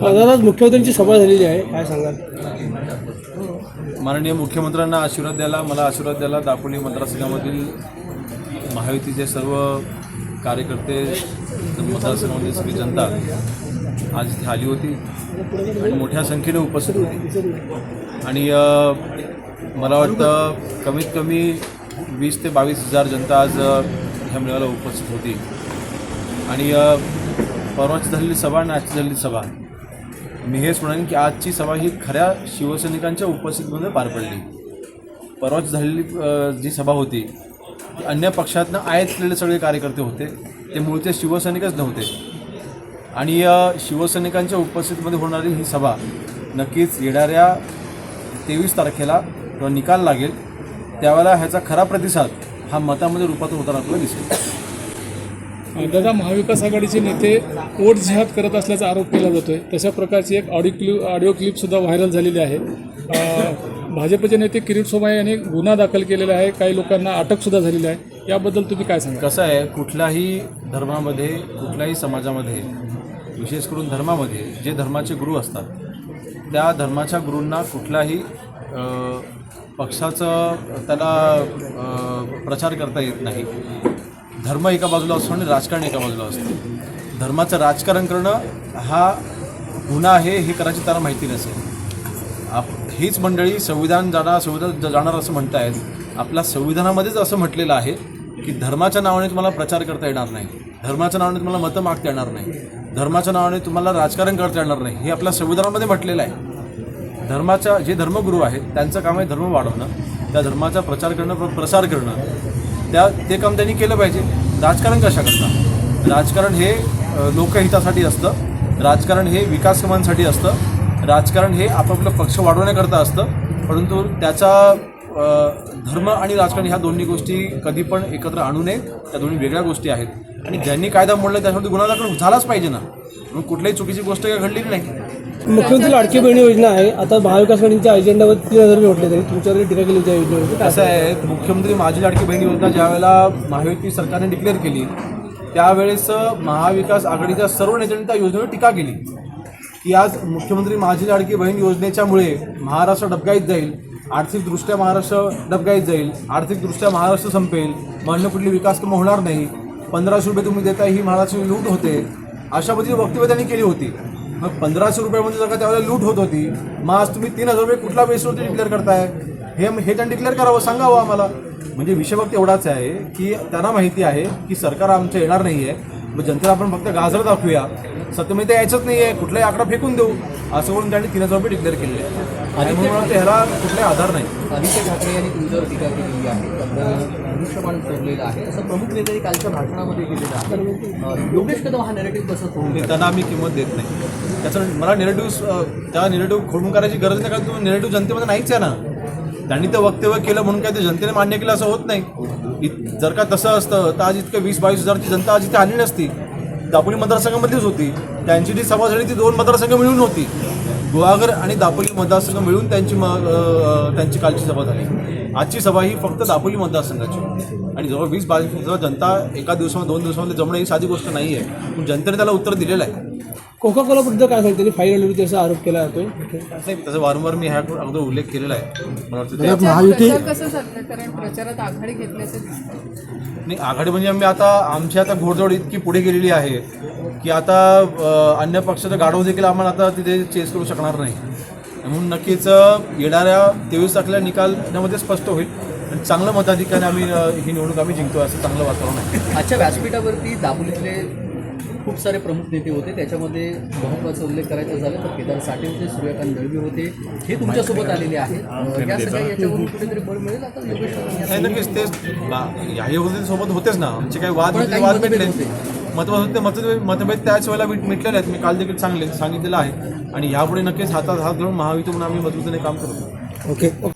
दादा. मुख्यमंत्र्यांची सभा झालेली आहे. काय सांगाल? माननीय मुख्यमंत्र्यांना आशीर्वाद द्यायला मला आशीर्वाद द्यायला दापोली मतदारसंघामधील महायुतीचे सर्व कार्यकर्ते मतदारसंघामधील सगळी जनता आज इथे आली होती आणि मोठ्या संख्येने उपस्थित होती. आणि मला वाटतं कमीत कमी वीस ते बावीस हजार जनता आज ह्या मेळाव्याला उपस्थित होती. आणि परवाची झालेली सभा आणि आजची झालेली सभा मी हेच म्हणेन की आजची सभा ही खऱ्या शिवसैनिकांच्या उपस्थितीमध्ये पार पडली. परवाच झालेली जी सभा होती ती अन्य पक्षातनं आयतलेले सगळे कार्यकर्ते होते. ते मूळचे शिवसैनिकच नव्हते. आणि या शिवसैनिकांच्या उपस्थितीमध्ये होणारी ही सभा नक्कीच येणाऱ्या तेवीस तारखेला किंवा निकाल लागेल. त्यावेळेला ह्याचा खरा प्रतिसाद हा मतामध्ये रूपातून होताना आपल्याला दिसेल. दादा महाविकास आघाडीचे नेते वोट जिहाद करत असल्याचा आरोप केला जातोय. तशा प्रकारची एक ऑडिओ क्लिप ऑडिओ क्लिपसुद्धा व्हायरल झालेली आहे. भाजपचे नेते किरीट सोमाय यांनी गुन्हा दाखल केलेला आहे. काही लोकांना अटकसुद्धा झालेली आहे. याबद्दल तुम्ही काय सांगा कसं आहे कुठल्याही धर्मामध्ये कुठल्याही समाजामध्ये विशेष करून धर्मामध्ये जे धर्माचे गुरु असतात त्या धर्माच्या गुरूंना कुठल्याही पक्षाचं त्याला प्रचार करता येत नाही. धर्म एका बाजूला असतो आणि राजकारण एका बाजूला असतं. धर्माचं राजकारण करणं हा गुन्हा आहे हे कदाचित त्याला माहिती नसेल. आप हीच मंडळी संविधान जाणार संविधान जाणार असं म्हणतायत. आपल्या संविधानामध्येच असं म्हटलेलं आहे की धर्माच्या नावाने तुम्हाला प्रचार करता येणार नाही. धर्माच्या नावाने तुम्हाला मतं मागता येणार नाही. धर्माच्या नावाने तुम्हाला राजकारण करता येणार नाही. हे आपल्या संविधानामध्ये म्हटलेलं आहे. धर्माच्या जे धर्मगुरू आहेत त्यांचं काम आहे धर्म वाढवणं. त्या धर्माचा प्रचार करणं प्रसार करणं. त्या ते काम त्यांनी केलं पाहिजे. राजकारण कशा करता राजकारण हे लोकहितासाठी असतं. राजकारण हे विकास कामांसाठी असतं. राजकारण हे आपापलं पक्ष वाढवण्याकरता असतं. परंतु त्याचा धर्म आणि राजकारण ह्या दोन्ही गोष्टी कधी पण एकत्र आणू नये. त्या दोन्ही वेगळ्या गोष्टी आहेत. आणि ज्यांनी कायदा मोडला त्याच्यामध्ये गुन्हा दाखल झालाच पाहिजे ना. म्हणून कुठल्याही चुकीची गोष्ट काही घडलेली नाही. मुख्यमंत्री लाडकी बहिणी योजना आहे. आता महाविकास आघाडीच्या अजेंडावर तीन हजार रुपये म्हटले तरी तुमच्याकडे टीका केली त्या योजनेवर. असं आहे. मुख्यमंत्री माझी लाडकी बहीण योजना ज्यावेळेला महायुती सरकारने डिक्लेअर केली त्यावेळेस महाविकास आघाडीच्या सर्व नेत्यांनी त्या योजनेवर टीका केली. की आज मुख्यमंत्री माझी लाडकी बहीण योजनेच्यामुळे महाराष्ट्र डबगाईत जाईल आर्थिकदृष्ट्या महाराष्ट्र डबगाईत जाईल आर्थिकदृष्ट्या महाराष्ट्र संपेल म्हणणं कुठली विकास कामं होणार नाही पंधराशे रुपये तुम्ही देताय ही महाराष्ट्र लूट होते अशा पद्धतीची वक्तव्य त्यांनी केली होती. मग पंधराशे रुपयामध्ये जर का त्यावेळेला लूट होत होती मग आज तुम्ही तीन हजार रुपये कुठला बेसवरती डिक्लेअर करताय? हे हे त्यांनी डिक्लेअर करावं सांगावं आम्हाला. म्हणजे विषय फक्त एवढाच आहे की त्यांना माहिती आहे की सरकार आमचं येणार नाही आहे मग जनतेला आपण फक्त गाजर दाखवूया. सत्यमेत यायचंच नाही आहे कुठलाही आकडा फेकून देऊ. असं करून त्यांनी तीन हजार रुपये डिक्लेअर आहे आणि म्हणून वाटतं ह्याला कुठलाही आधार नाही. आदित्य ठाकरे यांनी तुमच्यावर टीका केलेली आहे. मनुष्यमान सोडलेलं आहे. असं प्रमुख नेत्यांनी कालच्या भाषणामध्ये केलेलं आहे. योगेश कदम हा नेरेटिव्ह कसं सोडून आणि त्यांना आम्ही किंमत देत नाही. त्याचं मला निगेटिव्ह त्या निगेटिव्ह खोडून करायची गरज नाही कारण तुम्ही निगेटिव्ह जनतेमध्ये नाहीच आहे ना. त्यांनी ते वक्तव्य केलं म्हणून काय ते जनतेने मान्य केलं असं होत नाही. जर का तसं असतं तर आज इतकं वीस बावीस हजारची जनता आज इथे आली नसती दापोली मतदारसंघामध्येच होती. त्यांची जी सभा झाली ती दोन मतदारसंघ मिळून होती. गुहागर आणि दापोली मतदारसंघ मिळून त्यांची त्यांची कालची सभा झाली. आजची सभा ही फक्त दापोली मतदारसंघाची. आणि जवळ वीस बावीस जनता एका दिवसामध्ये दोन दिवसामध्ये जमणं ही साधी गोष्ट नाही आहे पण जनतेने त्याला उत्तर दिलेलं आहे. कोका कोलाबद्दल काय सांगते? फाईल आली होती असा आरोप केला जातोय नाही त्याचा वारंवार मी ह्या अगोदर उल्लेख केलेला आहे. मला वाटतं ते प्रचार कसं चाललंय? कारण प्रचारात आघाडी घेतल्याचं दिसतं नाही आघाडी म्हणजे आम्ही आता आमची आता घोडदौड इतकी पुढे गेलेली आहे की आता अ, अन्य पक्षाचं गाढव देखील आम्हाला आता तिथे चेस करू शकणार नाही. म्हणून नक्कीच अ, येणाऱ्या तेवीस तारखेला निकालामध्ये स्पष्ट होईल. आणि चांगलं मताधिकाने आम्ही अ, ही निवडणूक आम्ही जिंकतो असं चांगलं वातावरण आहे. आजच्या व्यासपीठावरती दापोलीतले खूप सारे प्रमुख नेते होते. त्याच्यामध्ये महत्त्वाचा उल्लेख करायचा झाला तर केदार साठे होते सूर्यकांत दळवी होते. हे तुमच्यासोबत आलेले आहेत. अं, या सगळ्या याच्यावरून कुठेतरी बळ मिळेल? आता योगेश कदम यांना. नाही नक्कीच तेच बा- याही होते सोबत होतेच ना. आमचे काही वाद वाद होते. मतभेद होते मतभेद मतभेद त्याच वेळेला मिट- मिटलेले आहेत. मी काल देखील सांगले सांगितलेलं आहे. आणि यापुढे नक्कीच हातात हात घालून महायुती म्हणून आम्ही मजबूतीने काम करू ओके ओके.